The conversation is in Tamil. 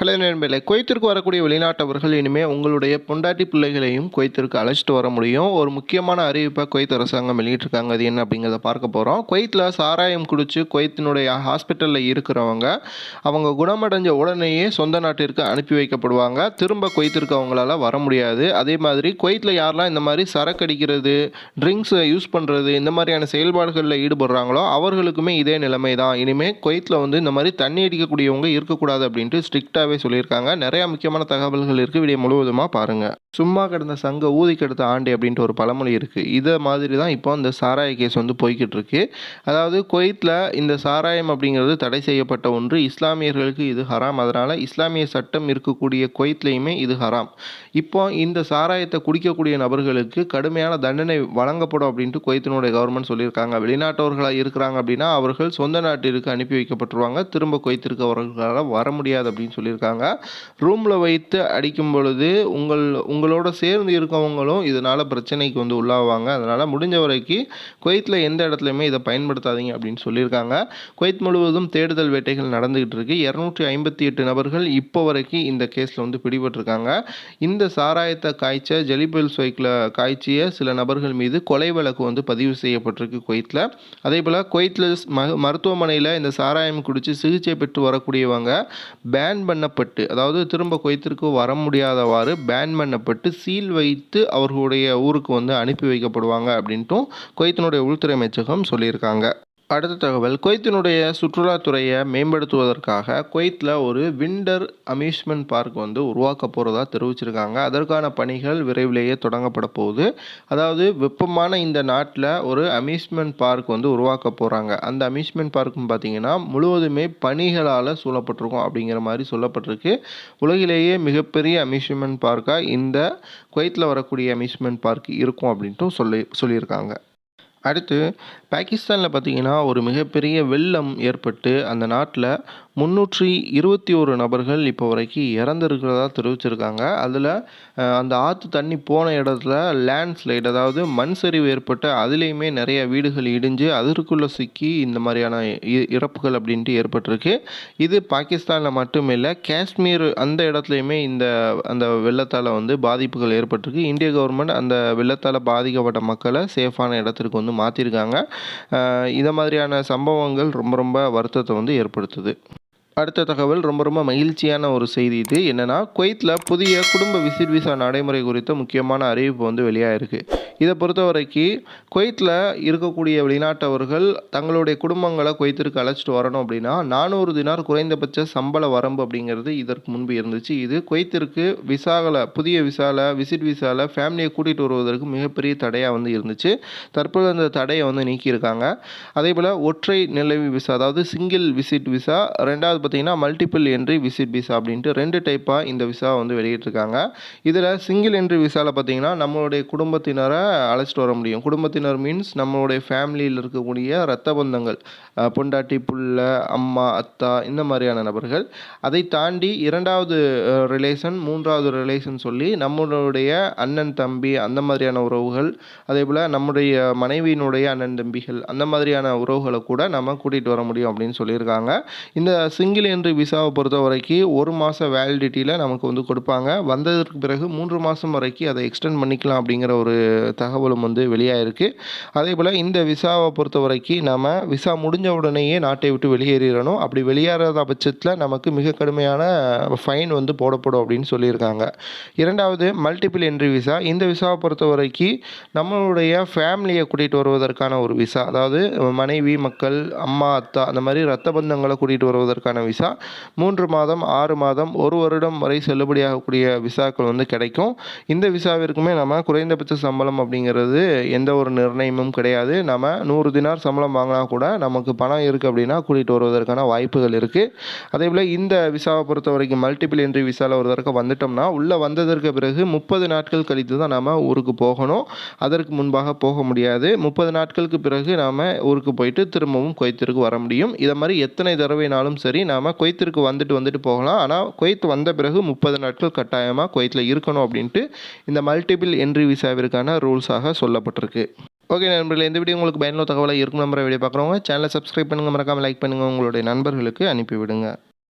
ஹலோ நண்பர்களே குவைத்திற்கு வரக்கூடிய வெளிநாட்டவர்கள் இனிமேல் உங்களுடைய பொண்டாட்டி பிள்ளைகளையும் குவைத்திற்கு அழைச்சிட்டு வர முடியும். ஒரு முக்கியமான அறிவிப்பை குவைத் அரசாங்கம் வெளியிட்டிருக்காங்க. அது என்ன அப்படிங்கிறத பார்க்க போகிறோம் குவைத்தில் சாராயம் குடித்து குவைத்தினுடைய ஹாஸ்பிட்டலில் இருக்கிறவங்க அவங்க குணமடைஞ்ச உடனேயே சொந்த நாட்டிற்கு அனுப்பி வைக்கப்படுவாங்க. திரும்ப குவைத்திற்கு அவங்களால வர முடியாது. அதே மாதிரி குவைத்தில் யாரெல்லாம் இந்த மாதிரி சரக்கு அடிக்கிறது ட்ரிங்க்ஸை யூஸ் பண்ணுறது இந்த மாதிரியான செயல்பாடுகளில் ஈடுபடுறாங்களோ அவர்களுக்குமே இதே நிலைமை தான் இனிமேல் குவைத்தில் வந்து இந்த மாதிரி தண்ணி அடிக்கக்கூடியவங்க இருக்கக்கூடாது அப்படின்ட்டு ஸ்ட்ரிக்டாகவே சொல்லியிருக்காங்க. நிறையா முக்கியமான தகவல்கள் இருக்குது வீடியோ முழுவதுமாக பாருங்கள் சும்மா கிடந்த சங்க ஊதி கெடுத்த ஆண்டு அப்படின்ட்டு ஒரு பழமொழி இருக்குது இதை மாதிரி தான் இப்போ இந்த சாராய கேஸ் வந்து போய்கிட்டு இருக்கு. அதாவது குவைத்தில் இந்த சாராயம் அப்படிங்கிறது தடை செய்யப்பட்ட ஒன்று. இஸ்லாமியர்களுக்கு இது ஹராம். அதனால் இஸ்லாமிய சட்டம் இருக்கக்கூடிய குவைத்லேயுமே இது ஹராம். இப்போ இந்த சாராயத்தை குடிக்கக்கூடிய நபர்களுக்கு கடுமையான தண்டனை வழங்கப்படும் அப்படின்ட்டு குவைத்தினுடைய கவர்மெண்ட் சொல்லியிருக்காங்க. வெளிநாட்டவர்களாக இருக்கிறாங்க அப்படின்னா அவர்கள் சொந்த நாட்டிற்கு அனுப்பி வைக்கப்பட்டுருவாங்க. திரும்ப குவைத்திற்கு அவர்களால் வர முடியாது அப்படின்னு சொல்லியிருக்காங்க. ரூமில் வைத்து அடிக்கும் பொழுது உங்கள் உங்களோட சேர்ந்து இருக்கவங்களும் இதனால் பிரச்சனைக்கு வந்து உள்ளாவாங்க. அதனால் முடிஞ்ச வரைக்கும் குவைத்தில் எந்த இடத்துலையுமே இதை பயன்படுத்தாதீங்க அப்படின்னு சொல்லியிருக்காங்க. குவைத் முழுவதும் தேடுதல் வேட்டைகள் நடந்துகிட்டு இருக்கு. இரநூற்றி ஐம்பத்தி எட்டு நபர்கள் இப்போ வரைக்கும் இந்த கேஸில் வந்து பிடிபட்டிருக்காங்க. இந்த சாராயத்தை காய்ச்ச ஜெலிபெல் ஸ்வைக்கில் காய்ச்சிய சில நபர்கள் மீது கொலை வழக்கு வந்து பதிவு செய்யப்பட்டிருக்கு குவைத்தில் அதே போல் குவைத்தில் ம மருத்துவமனையில் இந்த சாராயம் குடித்து சிகிச்சை பெற்று வரக்கூடியவங்க பேன் பண்ண பண்ணப்பட்டு அதாவது திரும்ப குவைத்திற்கு வர முடியாதவாறு பேன் பண்ணப்பட்டு சீல் வைத்து அவர்களுடைய ஊருக்கு வந்து அனுப்பி வைக்கப்படுவாங்க அப்படின்ட்டும் குவைத்தினுடைய உள்துறை அமைச்சகம் சொல்லியிருக்காங்க. அடுத்த தகவல். குவைத்தினுடைய சுற்றுலாத்துறையை மேம்படுத்துவதற்காக குவைத்தில் ஒரு விண்டர் அம்யூஸ்மெண்ட் பார்க் வந்து உருவாக்க போகிறதா தெரிவிச்சிருக்காங்க. அதற்கான பணிகள் விரைவிலேயே தொடங்கப்பட போகுது. அதாவது வெப்பமான இந்த நாட்டில் ஒரு அம்யூஸ்மெண்ட் பார்க் வந்து உருவாக்க போகிறாங்க அந்த அம்யூஸ்மெண்ட் பார்க்கும் பார்த்தீங்கன்னா முழுவதுமே பணிகளால் சூழப்பட்டிருக்கும் அப்படிங்கிற மாதிரி சொல்லப்பட்டிருக்கு. உலகிலேயே மிகப்பெரிய அம்யூஸ்மெண்ட் பார்க்காக இந்த குவைத்தில் வரக்கூடிய அம்யூஸ்மெண்ட் பார்க் இருக்கும் அப்படின்ட்டும் சொல்லி சொல்லியிருக்காங்க. அடுத்து பாகிஸ்தானில் பார்த்தீங்கன்னா ஒரு மிகப்பெரிய வெள்ளம் ஏற்பட்டு அந்த நாட்டில் முந்நூற்றி இருபத்தி ஒரு நபர்கள் இப்போ வரைக்கும் இறந்துருக்கிறதா தெரிவிச்சிருக்காங்க. அதில் அந்த ஆற்று தண்ணி போன இடத்துல லேண்ட்ஸ்லைட் அதாவது மண் சரிவு ஏற்பட்டு அதுலேயுமே நிறைய வீடுகள் இடிஞ்சு அதற்குள்ளே சிக்கி இந்த மாதிரியான இ- இறப்புகள் அப்படின்ட்டு ஏற்பட்டிருக்கு. இது பாகிஸ்தானில் மட்டும் இல்லை காஷ்மீர் அந்த இடத்துலையுமே இந்த அந்த வெள்ளத்தால் வந்து பாதிப்புகள் ஏற்பட்டிருக்கு. இந்திய கவர்மெண்ட் அந்த வெள்ளத்தால் பாதிக்கப்பட்ட மக்களை சேஃபான இடத்திற்கு வந்து மாற்றிருக்காங்க இதை மாதிரியான சம்பவங்கள் ரொம்ப ரொம்ப வருத்தத்தை வந்து ஏற்படுத்துது. அடுத்த தகவல் ரொம்ப ரொம்ப மகிழ்ச்சியான ஒரு செய்தி இது. என்னென்னா குவைத்தில் புதிய குடும்ப விசிட் விசா நடைமுறை குறித்த முக்கியமான அறிவிப்பு வந்து வெளியாகிருக்கு இதை பொறுத்த வரைக்கும் குவைத்தில் இருக்கக்கூடிய வெளிநாட்டவர்கள் தங்களுடைய குடும்பங்களை குவைத்திற்கு அழைச்சிட்டு வரணும் அப்படின்னா நானூறு தினார் குறைந்தபட்ச சம்பள வரம்பு அப்படிங்கிறது இதற்கு முன்பு இருந்துச்சு. இது குவைத்திற்கு விசாவில் புதிய விசாவில் விசிட் விசாவில் ஃபேமிலியை கூட்டிகிட்டு வருவதற்கு மிகப்பெரிய தடையாக வந்து இருந்துச்சு. தற்போது அந்த தடையை வந்து நீக்கியிருக்காங்க. அதே போல் ஒற்றை நிலவி விசா அதாவது சிங்கிள் விசிட் விசா ரெண்டாவது பார்த்தீங்கன்னா மல்டிபிள் என்ட்ரி விசிட் விசா அப்படின்ட்டு ரெண்டு டைப்பாக இந்த விசா வந்து வெளியிட்டிருக்காங்க. இதில் சிங்கிள் என்ட்ரி விசாவில் பார்த்தீங்கன்னா நம்மளுடைய குடும்பத்தினரை அழைச்சிட்டு வர முடியும். குடும்பத்தினர் மீன்ஸ் நம்மளுடைய ஃபேமிலியில் இருக்கக்கூடிய ரத்த பந்தங்கள் பொண்டாட்டி புள்ள அம்மா அத்தா இந்த மாதிரியான நபர்கள். அதை தாண்டி இரண்டாவது ரிலேஷன் மூன்றாவது ரிலேஷன் சொல்லி நம்மளுடைய அண்ணன் தம்பி அந்த மாதிரியான உறவுகள் அதே போல் நம்முடைய மனைவியினுடைய அண்ணன் தம்பிகள் அந்த மாதிரியான உறவுகளை கூட நம்ம கூட்டிகிட்டு வர முடியும் அப்படின்னு சொல்லியிருக்காங்க. இந்த சிங்கிள் என்ட்ரி விசாவை பொறுத்த வரைக்கும் ஒரு மாத வேலிடிட்டியில் நமக்கு வந்து கொடுப்பாங்க. வந்ததற்கு பிறகு மூன்று மாதம் வரைக்கும் அதை எக்ஸ்டெண்ட் பண்ணிக்கலாம் அப்படிங்கிற ஒரு தகவலும் வந்து வெளியாகிருக்கு அதே போல் இந்த விசாவை பொறுத்த வரைக்கும் நம்ம விசா முடிஞ்ச உடனேயே நாட்டை விட்டு வெளியேறிடணும். அப்படி வெளியேறாத பட்சத்தில் நமக்கு மிக கடுமையான ஃபைன் வந்து போடப்படும் அப்படின்னு சொல்லியிருக்காங்க. இரண்டாவது மல்டிபிள் என்ட்ரி விசா இந்த விசாவை பொறுத்த வரைக்கும் நம்மளுடைய ஃபேமிலியை கூட்டிகிட்டு வருவதற்கான ஒரு விசா அதாவது மனைவி மக்கள் அம்மா அத்தா அந்த மாதிரி ரத்த பந்தங்களை கூட்டிகிட்டு வருவதற்கான விசா. மூன்று மாதம் ஆறு மாதம் ஒரு வருடம் வரை செல்லுபடியாகக்கூடிய விசாக்கள் வந்து கிடைக்கும். இந்த விசாவிற்குமே நம்ம குறைந்தபட்ச சம்பளம் அப்படிங்கிறது எந்த ஒரு நிர்ணயமும் கிடையாது. நம்ம நூறு தினார் சம்பளம் வாங்கினா கூட நமக்கு பணம் இருக்குது அப்படின்னா கூட்டிகிட்டு வருவதற்கான வாய்ப்புகள் இருக்குது அதே போல் இந்த விசாவை பொறுத்த வரைக்கும் மல்டிபிள் என்ட்ரி விசாவில் ஒரு தடவை வந்துட்டோம்னா உள்ளே வந்ததற்கு பிறகு முப்பது நாட்கள் கழித்து தான் நம்ம ஊருக்கு போகணும். அதற்கு முன்பாக போக முடியாது. முப்பது நாட்களுக்கு பிறகு நாம் ஊருக்கு போயிட்டு திரும்பவும் குவைத்திற்கு வர முடியும். இதை மாதிரி எத்தனை தடவைனாலும் சரி நாம் குவைத்திற்கு வந்துட்டு வந்துட்டு போகலாம். ஆனால் குவைத் வந்த பிறகு முப்பது நாட்கள் கட்டாயமாக குவைத்தில் இருக்கணும் அப்படின்ட்டு இந்த மல்டிபிள் என்ட்ரி விசாவிற்கான ரூல்ஸாக சொல்லப்பட்டிருக்கு. ஓகே நண்பர்களே இந்த வீடியோ உங்களுக்கு பயனுள்ள தகவலாக இருக்கும் நம்பரை வீடியோ பார்க்குறவங்க சேனலை சப்ஸ்கிரைப் பண்ணுங்கள் மறக்காமல் லைக் பண்ணுங்கள் உங்களுடைய நண்பர்களுக்கு அனுப்பிவிடுங்க